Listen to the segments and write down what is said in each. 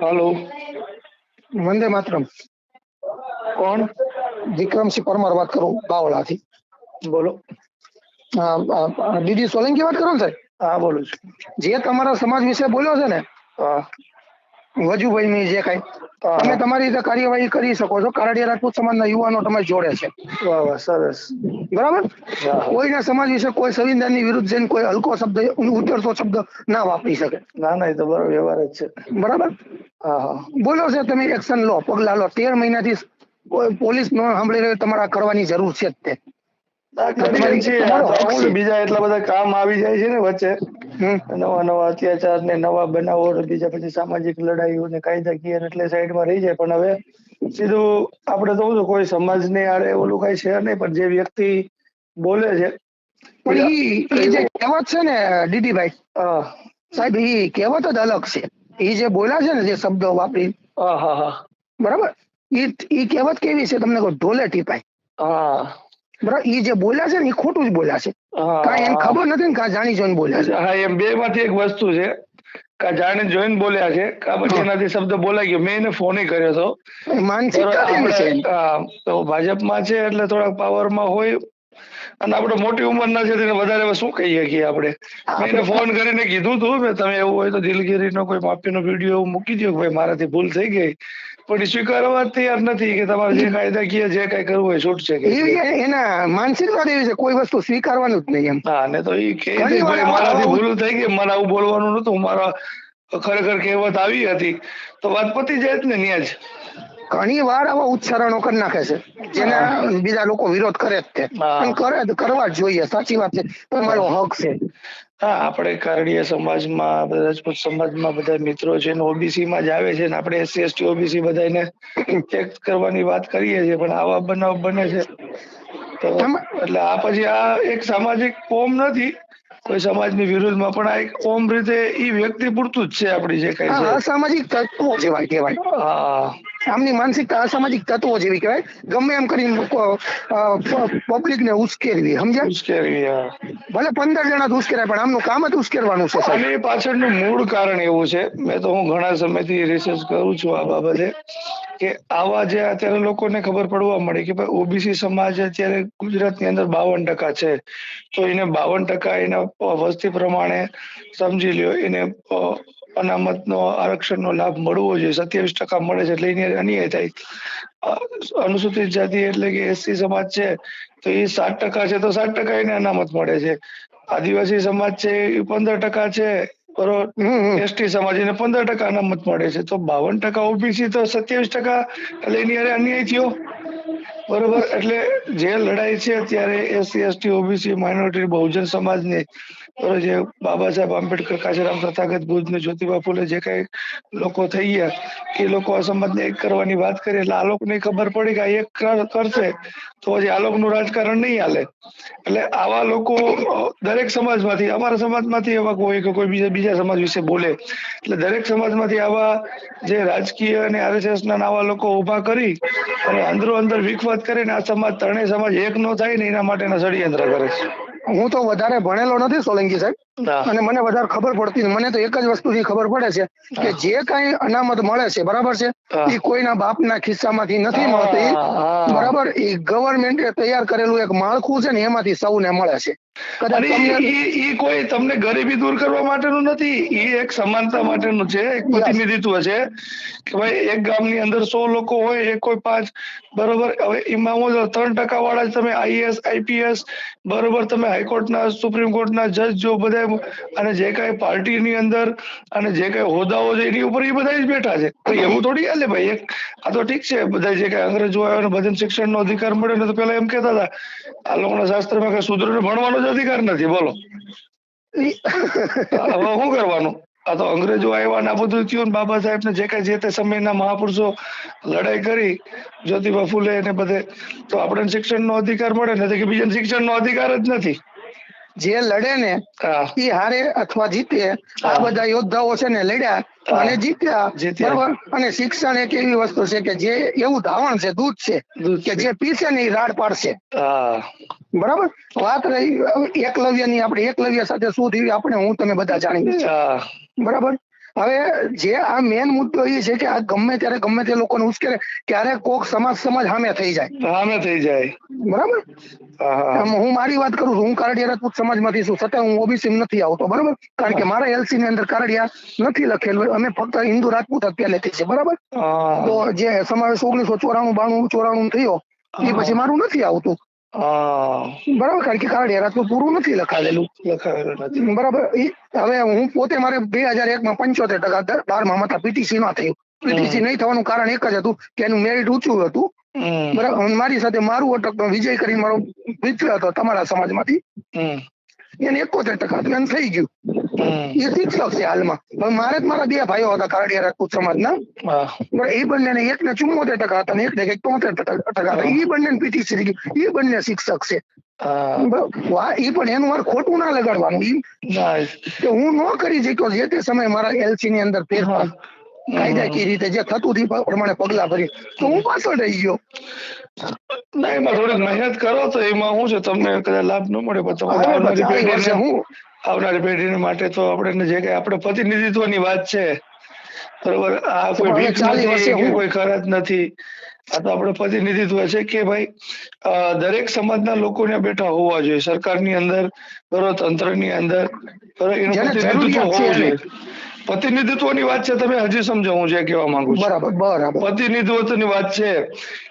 Hello. Vande Mataram. કોણ? વિક્રમસિંહ પરમાર વાત કરું બાવળાથી બોલો. આ, સોલંકી વાત કરો ને સાહેબ? હા બોલું છું. જે તમારા સમાજ વિશે બોલ્યો છે ને હા વજુભાઈ ની જે કઈ તમે તમારી રીતે કાર્યવાહી કરી શકો છો. કારડિયા રાજપૂત સમાજના યુવાનો તમે જોડે છે. વાહ વાહ સરસ. બરાબર? કોઈ કોઈના સમાજ વિશે કોઈ સંવિધાનની વિરુદ્ધ જઈને કોઈ હલકો શબ્દ ઉતરતો શબ્દ ના વાપરી શકે. ના ના એ તો બરોબર વ્યવહાર જ છે. બરાબર? બોલો છે તમે એક્શન લો. પગલા લો. તેર મહિનાથી પોલીસ નો સાંભળી રહ્યો તમારા કરવાની જરૂર છે જ તે. બીજા એટલા બધા કામ આવી જાય છે ને વચ્ચે. નવા નવા અત્યાચાર ને નવા બનાવો બીજા પછી સામાજિક લડાઈઓ ને કાયદાકીય એટલે સાઈડમાં રહી જાય. પણ હવે સીધું આપણે તો કોઈ સમાજને આડે ઓલું કઈ છે નહીં પણ જે વ્યક્તિ બોલે છે પણ ઈ ઈ જે કહેવત છે ને દીદીભાઈ સાહેબ ઈ કહેવત જ અલગ છે. ઈ જે બોલ્યા છે ને જે શબ્દો વાપરી. બરાબર? ઈ ઈ કહેવત કેવી છે તમને કોઈ ઢોલે ટીપાય? હા. બરાબર એ જે બોલ્યા છે ને એ ખોટું જ બોલ્યા છે. કાંઈ એને ખબર નથી ને કાંઈ જાણી જોઈને બોલ્યા છે. હા એમ બે માંથી એક વસ્તુ છે કા જાણે જોઈને બોલ્યા છે કા પછી એનાથી શબ્દ બોલાઈ ગયો. મેં એને ફોન કર્યો હતો. તો ભાજપમાં છે એટલે થોડાક પાવરમાં હોય. અને આપણે મોટી ઉંમરના છે તેને વધારે શું કહી શકીએ આપણે? મેં એને ફોન કરીને કીધું તું તમે એવું હોય તો દિલગીરીનો કોઈ માફીનો વીડિયો મૂકી દો ભાઈ મારાથી ભૂલ થઈ ગઈ. પણ સ્વીકારવા તૈયાર નથી કે તમારે જે કાયદાકીય જે કઈ કરવું હોય છૂટ છે એના માનસિકતા એવી છે કોઈ વસ્તુ સ્વીકારવાનું જ નહીં એમ. હા ને તો એ કે મારાથી ભૂલ થઈ ગઈ મારે આવું બોલવાનું નતું મારા ખરેખર કહેવત આવી હતી. તો વાત પતી જાય જ ને ન્યાજ ઘણી વાર આવા ઉચ્ચારણો કરી નાખે છે જેના બીજા લોકો વિરોધ કરે જ તે હા. કરે કરવા જ જોઈએ સાચી વાત છે તમારો હક છે. હા આપણે કારડીયા સમાજમાં બધા રાજપૂત સમાજમાં બધા મિત્રો છે ને ઓબીસી માં જ આવે છે ને આપણે એસસી એસટી ઓબીસી બધાને ચેક કરવાની વાત કરીએ છીએ પણ આવા બનાવ બને છે. તો એટલે આ પછી આ એક સામાજિક કોમ નથી કોઈ સમાજની વિરુદ્ધમાં પણ આ એક કોમ રીતે એ વ્યક્તિ પૂરતું જ છે આપણી જે કઈ છે. સામાજિક તત્વો જેવા કહેવાય. હા. આમની માનસિકતા અસામાજિક તત્વો જેવી કહેવાય. ગમે એમ કરીને પબ્લિક ને ઉશ્કેરવી સમજ્યા? ઉશ્કેરવી ભલે પંદર જણા તો ઉશ્કેરાય પણ આમનું કામ જ ઉશ્કેરવાનું છે અને પાછળનું મૂળ કારણ એવું છે મેં તો હું ઘણા સમયથી રિસર્ચ કરું છું આ બાબતે કે આવા જે અત્યારે લોકોને ખબર પડવા મળી કે ભાઈ ઓબીસી સમાજ અત્યારે ગુજરાતની અંદર બાવન ટકા છે. તો એને બાવન ટકા એના વસ્તી પ્રમાણે સમજી લ્યો એને અનામતનો આરક્ષણનો લાભ મળવો જોઈએ. સત્યાવીસ ટકા મળે છે એટલે એની અન્યાય થાય. અનુસૂચિત જાતિ એટલે કે એસસી સમાજ છે તો એ સાત ટકા છે તો સાત ટકા એને અનામત મળે છે. આદિવાસી સમાજ છે એ પંદર ટકા છે બરોબર. એસટી સમાજ એને પંદર ટકા અનામત મળે છે. તો બાવન ટકા ઓબીસી તો સત્યાવીસ ટકા એટલે એની અરે અન્યાય થયો. બરોબર? એટલે જે લડાઈ છે અત્યારે SC ST OBC minority Bahujan સમાજની જે બાબા સાહેબ આંબેડકર કાશીરામ તથાગત ભુજ ને જ્યોતિબા ફૂલે જે કઈ લોકો થઈ ગયા, એ લોકો આ સમાજને એક કરવાની વાત કરી. એટલે આ લોકોને ખબર પડી કે એક કરશે તો પછી આ લોકોનું રાજકારણ નહીં હાલે. એટલે આવા લોકો દરેક સમાજમાંથી, અમારા સમાજમાંથી એવા કોઈ કે કોઈ બીજા બીજા સમાજ વિશે બોલે. એટલે દરેક સમાજમાંથી આવા જે રાજકીય અને આરએસએસ ના આવા લોકો ઊભા કરી અને અંદરો અંદર વિખવાદ કરીને આ સમાજ, ત્રણેય સમાજ એક નો થાય ને એના માટેના ષડયંત્ર કરે છે. હું તો વધારે ભણેલો નથી સોલંકી સાહેબ. અને મને વધારે ખબર પડતી મને તો એક જ વસ્તુથી ખબર પડે છે કે જે કાંઈ અનામત મળે છે બરાબર છે? એ કોઈના બાપના ખિસ્સામાંથી નથી મળતી. બરાબર? એ ગવર્મેન્ટે તૈયાર કરેલું એક માળખું છે ને એમાંથી સૌને મળે છે. ઈ કોઈ તમને ગરીબી દૂર કરવા માટેનું નથી. એ એક સમાનતા માટેનું છે એક પ્રતિનિધિત્વ છે કે ભાઈ એક ગામની અંદર સો લોકો હોય એ કોઈ પાંચ બરોબર? હવે એમાં હું ત્રણ ટકા વાળા તમે આઈએસ આઈપીએસ બરોબર? તમે હાઈકોર્ટના સુપ્રીમ કોર્ટના જજ જો બધા અને જે કાંઈ પાર્ટીની અંદર અને જે કઈ હોદ્દાઓ છે એની ઉપર એ બધા જ બેઠા છે. તો એવું થોડી હાલે ભાઈ એક આ તો ઠીક છે બધા જે કઈ અંગ્રેજો આવ્યો ને બધાને શિક્ષણનો અધિકાર મળ્યો ને તો પેલા એમ કહેતા હતા આ લોકોના શાસ્ત્રમાં કઈ શૂદ્રને ભણવાનો જ અધિકાર નથી બોલો. હવે શું કરવાનું? આ તો અંગ્રેજો આવ્યા ને આ બધું થયું બાબા સાહેબ ને જે કઈ જે તે સમયના મહાપુરુષો લડાઈ કરી જ્યોતિબા ફૂલે ને બધે તો આપણે શિક્ષણનો અધિકાર મળે ને તો કે બીજાને શિક્ષણનો અધિકાર જ નથી. જે લડે ને એ હારે અથવા જીતે આ બધા યોદ્ધાઓ છે ને લડ્યા અને જીત્યા. બરાબર? અને શિક્ષણ એક એવી વસ્તુ છે કે જે એવું ધાવણ છે દૂધ છે કે. જે પીશે ને એ રાડ પાડશે. બરાબર? વાત રહી એકલવ્યની આપણે એકલવ્ય સાથે શું થયું આપણે હું તમે બધા જાણીએ બરાબર? હવે જે આ મેન મુદ્દો એ છે કે આ ગમે ત્યારે ગમે તે લોકોને ઉશ્કેરે ક્યારેક કોક સમાજ સમાજ સામે થઈ જાય. સામે થઈ જાય. બરાબર? હા મારી વાત કરું છું હું કારડિયા રાજપૂત સમાજમાંથી છું છતાં હું ઓબીસી નથી આવતો બરાબર? કારણ કે મારા એલસી ની અંદર કારડિયા નથી લખેલું અમે ફક્ત હિન્દુ રાજપૂત અત્યારે પહેલેથી છે બરાબર તો જે સમાવેશ ઓગણીસો ચોરાણું બાણું ચોરાણું થયો એ પછી મારું નથી આવતું. બરાબર કારણ કે કારડિયા રાજપૂત પૂરું નથી લખાવેલું. લખાવેલું નથી. બરાબર. હવે હું પોતે મારે બે હજાર એક માં પંચોતેર ટકા બારમાં પીટીસી માં થયું. પીટીસી નહીં થવાનું કારણ એક જ હતું કે એનું મેરિટ ઊંચું હતું. બરાબર મારી સાથે મારું અટક વિજય કરીને મારો મિત્ર હતો તમારા સમાજમાંથી. હમ. એને એકોતેર ટકા હતું એને થઈ ગયું. એ શિક્ષક છે હાલમાં. હવે મારે જ મારા બે ભાઈઓ હતા કારડિયા રાજપૂત સમાજના. બરાબર એ બંને એક ને ચુમ્મોતેર ટકા હતા ને એક ને કંઈક તોતેર ટકા હતા. એ બંને થઈ ગયું. એ બંને શિક્ષક છે. એ પણ એનું મારે ખોટું ના લગાડવાનું. કે હું ન કરી શક્યો જે તે સમય મારા એલસી ની અંદર ફેરફાર. કાયદાકીય રીતે જે થતું એ પ્રમાણે પગલા ભરી. તો હું પાછળ રહી ગયો. ના એમાં થોડીક મહેનત કરો તો એમાં શું છે તમને કદાચ લાભ ન મળે પણ તમારે આવનારી પેઢીને હું. આવનારી પેઢીને માટે તો આપણે જે કઈ આપણે પ્રતિનિધિત્વની વાત છે. બરોબર? આ કોઈ ભીખ નથી કોઈ ખરાજ નથી. આ તો આપણે પ્રતિનિધિત્વ છે કે ભાઈ દરેક સમાજના લોકો ત્યાં બેઠા હોવા જોઈએ. સરકારની અંદર બરોબર તંત્રની અંદર બરોબર એનું પ્રતિનિધિત્વ હોવું જોઈએ. પ્રતિનિધિત્વની વાત છે તમે હજી સમજો હું જે કહેવા માંગુ છું. બરાબર બરાબર. પ્રતિનિધિત્વની વાત છે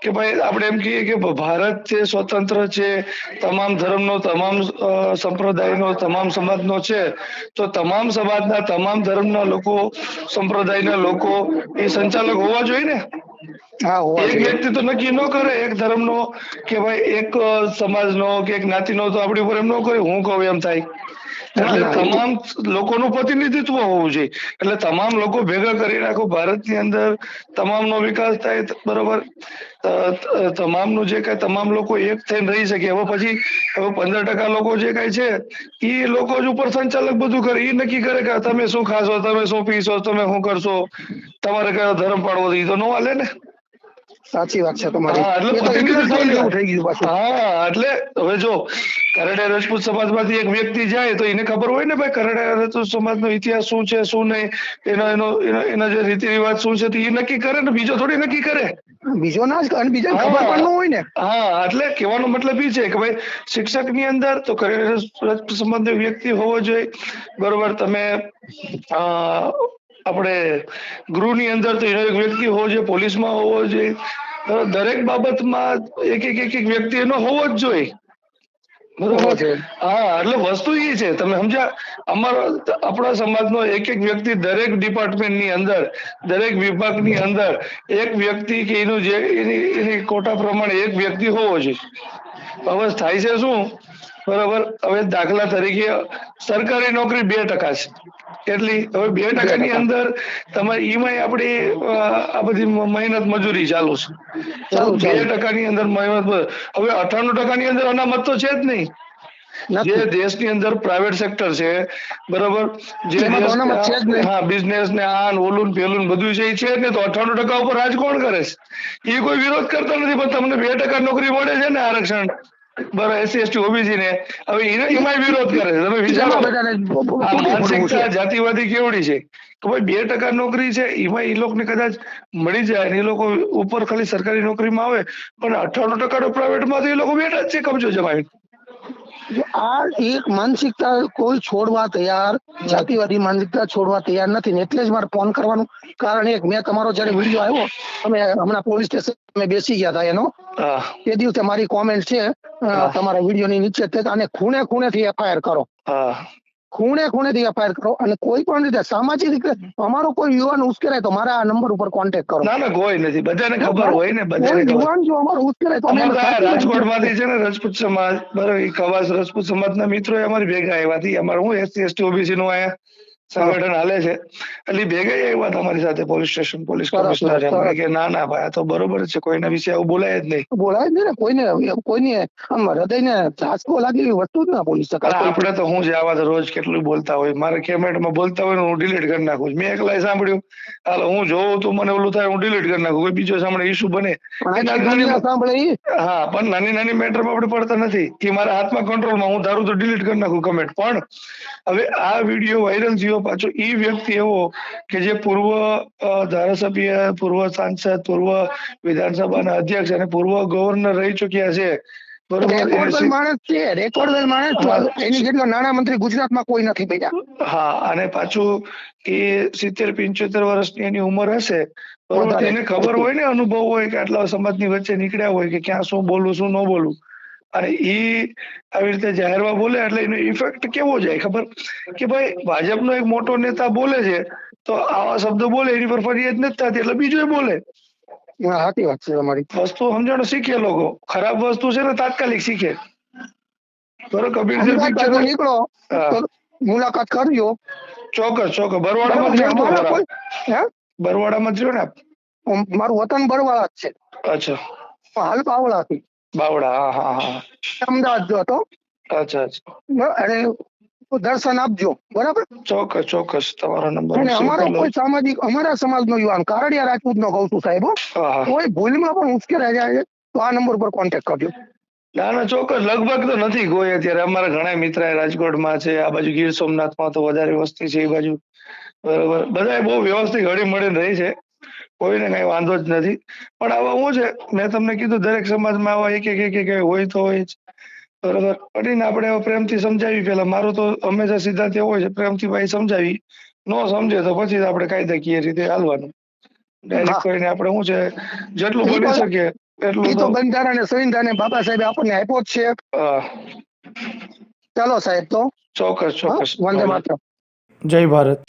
કે ભાઈ આપણે એમ કહીએ કે ભારત છે સ્વતંત્ર છે તમામ ધર્મનો તમામ સંપ્રદાયનો તમામ સમાજનો છે તો તમામ સમાજના તમામ ધર્મના લોકો સંપ્રદાયના લોકો એ સંચાલક હોવા જોઈએ ને? હા એક વ્યક્તિ તો નક્કી ન કરે એક ધર્મનો કે ભાઈ એક સમાજ સમાજનો કે એક જ્ઞાતિનો તો આપણી ઉપર એમ ન કરે હું કહું એમ થાય. એટલે તમામ લોકોનું પ્રતિનિધિત્વ હોવું જોઈએ. એટલે તમામ લોકો ભેગા કરી આખું ભારતની અંદર તમામનો વિકાસ થાય બરોબર. તમામનું જે કાંઈ તમામ લોકો એક થઈને રહી શકે. હવે પછી હવે પંદર ટકા લોકો જે કાંઈ છે એ લોકો જ ઉપર સંચાલક બધું કરે. એ નક્કી કરે કે તમે શું ખાશો તમે શું પીશો તમે શું કરશો? તમારે કયો ધર્મ પાડવો છે? ઈ તો નો હાલે ને. સાચી વાત છે તમારી. એટલે થઈ ગયું પાછું. હા હવે જો કરડે રાજપૂત સમાજમાંથી એક વ્યક્તિ જાય તો એને ખબર હોય ને ભાઈ કરડે રાજપૂત સમાજનો ઇતિહાસ શું છે શું નહીં એનો એનો એનો- જે રીતિ રિવાજ શું છે એ નક્કી કરે ને બીજો થોડી નક્કી કરે. બીજો ના જ અને બીજાને ખબર પણ ન હોય ને. હા એટલે કહેવાનો મતલબ એ છે કે ભાઈ શિક્ષકની અંદર તો કરડે રાજપૂત સમાજનો વ્યક્તિ હોવો જોઈએ. બરોબર તમે આપણે ગૃહની અંદર તો એનો એક વ્યક્તિ હોવો જોઈએ પોલીસમાં હોવો જોઈએ? દરેક બાબતમાં એક એક એક એક વ્યક્તિ એનો હોવો જ જોઈએ. બરોબર. હા એટલે વસ્તુ એ છે તમે સમજ્યા? અમારો આપણા સમાજનો એક એક વ્યક્તિ દરેક ડિપાર્ટમેન્ટની અંદર દરેક વિભાગની અંદર એક વ્યક્તિ કે એનું જે એની એની કોટા પ્રમાણે એક વ્યક્તિ હોવો જોઈએ. હવે થાય છે શું? બરાબર? હવે દાખલા તરીકે સરકારી નોકરી બે ટકા છે. એટલી હવે બે ટકા ની અંદર તમારી ઈમાય આપડી આ બધી મહેનત મજૂરી ચાલુ છે. બે ટકા ની અંદર મહેનત હવે અઠાણું ટકાની અંદર અનામત તો છે જ નહીં. જે દેશ દેશની અંદર પ્રાઇવેટ સેક્ટર છે બરોબર? જે હા બિઝનેસ ને આ ને ઓલું ને પેલું બધું છે એ છે ને તો અઠાણું ટકા ઉપર રાજ કોણ કરે છે? એ કોઈ વિરોધ કરતા નથી પણ તમને બે ટકા નોકરી મળે છે ને આરક્ષણ? બરોબર એસસી એસટી ઓબીસી ને. હવે એમાં વિરોધ કરે છે. તમે વિચારો. જાતિવાદી કેવડી છે? કે ભાઈ બે ટકા નોકરી છે એમાં એ લોકોને કદાચ મળી જાય અને એ લોકો ઉપર ખાલી સરકારી નોકરીમાં આવે પણ અઠ્ઠાણું ટકા પ્રાઇવેટમાં તો એ લોકો બેઠા જ છે કબજો જમાવી આ એક માનસિકતા કોઈ છોડવા તૈયાર જાતિવાદી માનસિકતા છોડવા તૈયાર નથી ને એટલે જ મારે ફોન કરવાનું. કારણ એક મેં તમારો જયારે વીડિયો આવ્યો તમે હમણાં પોલીસ સ્ટેશન અમે બેસી ગયા હતા એનો. એ તે દિવસે મારી કોમેન્ટ છે તમારા વીડિયો ની નીચે અને ખૂણે ખૂણે થી એફઆઈઆર કરો. ખૂણે ખૂણે થી એફઆઈઆર કરો અને કોઈ પણ રીતે સામાજિક રીતે અમારો કોઈ યુવાન ઉશ્કેરાય તો મારા આ નંબર ઉપર કોન્ટેક્ટ કરો. ના ના કોઈ નથી. બધાને ખબર હોય ને બધાને યુવાન જો અમારો ઉશ્કેરાય તો અમે અમારે એને તો આ સાચી રાજકોટ વાતમાંથી છે ને રજપૂત સમાજ બરાબર કવાસ રાજપૂત સમાજના મિત્રો અમારી ભેગા આવ્યા હતી અમારે હું એસસી એસટી ઓબીસી નું અહીંયા સંગઠન હાલે છે. એટલે ભેગા આવ્યા તમારી સાથે પોલીસ સ્ટેશન પોલીસ કમિશનર કે ના ના ભાઈ આ તો બરોબર છે. કોઈના વિશે આવું બોલાય જ નહીં. બોલાય જ નહીં ને કોઈને કોઈને આમ હૃદયને ઝાંસકો લાગે એવી વસ્તુ જ ના બોલી શકાય. આપણે તો હું જે આવા તો રોજ કેટલું બોલતા હોય. મારે કેમેરામાં બોલતા હોય હું ડિલીટ કરી નાખું. છું. મેં એકલા સાંભળ્યું. હાલ હું જોઉં તો મને ઓલું થાય હું ડિલીટ કરી નાખું. કોઈ બીજો સાંભળે ઈશુ બને? એ સાંભળે હા પણ નાની નાની મેટરમાં આપણે પડતા નથી. કે મારા હાથમાં કંટ્રોલમાં હું ધારું તો ડિલીટ કરી નાખું કમેન્ટ પણ હવે આ વીડિયો વાયરલ થયો પાછો એ વ્યક્તિ એવો કે જે પૂર્વ ધારાસભ્ય પૂર્વ સાંસદ પૂર્વ વિધાનસભાના અધ્યક્ષ અને પૂર્વ ગવર્નર રહી ચુક્યા છે. માણસ માણસ એની જેટલો નાણામંત્રી ગુજરાતમાં કોઈ નથી ભેગા હા અને પાછું એ સિત્તેર પંચોતેર વર્ષની એની ઉંમર હશે. બરોબર? એને ખબર હોય ને અનુભવ હોય કે આટલા સમાજની વચ્ચે નીકળ્યા હોય કે ક્યાં શું બોલવું શું ન બોલવું. અને એ આવી રીતે જાહેરમાં બોલે એટલે એનો ઇફેક્ટ કેવો જાય ખબર? કે ભાઈ ભાજપનો એક મોટો નેતા બોલે છે તો આવા શબ્દો બોલે એની પર ફરિયાદ નથી થતી એટલે બીજું બોલે. સાચી વાત છે તમારી. વસ્તુ સમજણ શીખે લોકો. ખરાબ વસ્તુ છે ને તાત્કાલિક શીખે. અમદાવાદ picture- નીકળો. મુલાકાત કરજો. ચોક્કસ ચોક્કસ. બરવાડામાં હે? બરવાડામાં જ રહ્યો ને મારું વતન બરવાડા જ છે. અચ્છા. હાલ પાવડાથી બાવડા હા હા હા. અમદાવાદ જો હતો. અચ્છા અચ્છા. અને દર્શન આપજો બરાબર? ચોક્કસ ચોક્કસ તમારો નંબર અને અમારો કોઈ સામાજિક અમારા સમાજનો યુવાન કારડિયા રાજપૂત નો કહું છું સાહેબ કોઈ ભૂલમાં પણ ઉશ્કેરાઈ જાય તો આ નંબર પર કોન્ટેક્ટ કરજો. ના ના ચોક્કસ લગભગ તો નથી કોઈ અત્યારે. અમારા ઘણા મિત્ર રાજકોટમાં છે આ બાજુ ગીર સોમનાથમાં તો વધારે વસ્તી છે એ બાજુ. બરોબર બધા બહુ વ્યવસ્થિત હળી મળીને રહી છે. કોઈને કઈ વાંધો જ નથી. પણ આવા શું છે મેં તમને કીધું દરેક સમાજમાં આવા એક એક એક એક હોય તો હોય જ. બરોબર? પડીને આપણે પ્રેમથી સમજાવી પેલા મારું તો હંમેશા સિદ્ધાંત એવો છે પ્રેમથી ભાઈ સમજાવી. ન સમજે તો પછી આપણે કાયદાકીય રીતે હાલવાનું. ડાયરેક્ટ કરીને આપણે શું છે જેટલું બની તો- શકે એટલું તો બંધારણ અને સંવિધાન બાબા સાહેબ આપણને આપ્યો જ છે. ચાલો સાહેબ તો. ચોક્કસ ચોક્કસ. વંદે માત્ર જય ભારત.